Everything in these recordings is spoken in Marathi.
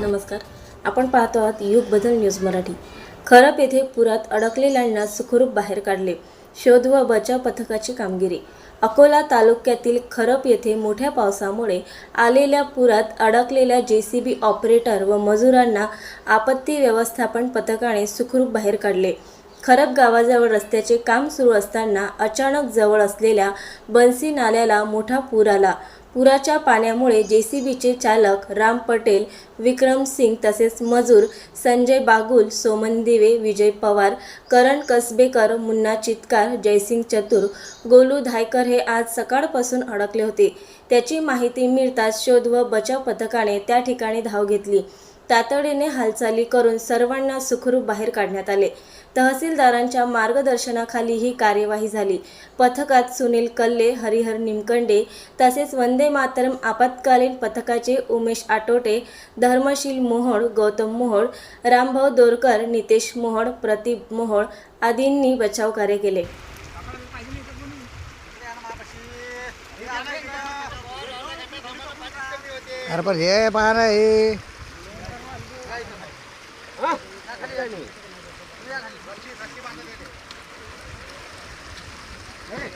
नमस्कार. आपण पाहतो आहात युग बदल न्यूज मराठी. खरप येथे पुरात अडकलेल्यांना सुखरूप बाहेर काढले. शोध व बचाव पथकाची कामगिरी. अकोला तालुक्यातील खरप येथे मोठ्या पावसामुळे आलेल्या पुरात अडकलेल्या जे सी बी ऑपरेटर व मजुरांना आपत्ती व्यवस्थापन पथकाने सुखरूप बाहेर काढले. खरप गावाजवळ रस्त्याचे काम सुरू असताना अचानक जवळ असलेल्या बन्सी नाल्याला मोठा पूर आला. पुराच्या पाण्यामुळे जेसीबीचे चालक राम पटेल विक्रम सिंग तसेच मजूर संजय बागुल सोमन दिवे विजय पवार करण कसबेकर मुन्ना चितकार जयसिंग चतुर गोलू धायकर हे आज सकाळपासून अडकले होते. त्याची माहिती मिळताच शोध व बचाव पथकाने त्या ठिकाणी धाव घेतली. तातडीने हालचाली करून सर्वांना सुखरूप बाहेर काढण्यात आले. तहसीलदारांच्या मार्गदर्शनाखाली ही कार्यवाही झाली. पथकात सुनील कल्ले हरिहर निमकंडे तसेच वंदे मातरम आपत्कालीन पथकाचे उमेश आटोटे धर्मशील मोहोळ गौतम मोहोळ रामभाऊ दोरकर नितेश मोहोळ प्रदीप मोहोळ आदींनी बचाव कार्य केले. अरे पण हे. पहा ना हे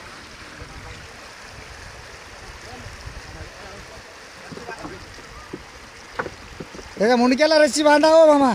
त्याच्या मुंडक्याला रस्सी बांधा हो मामा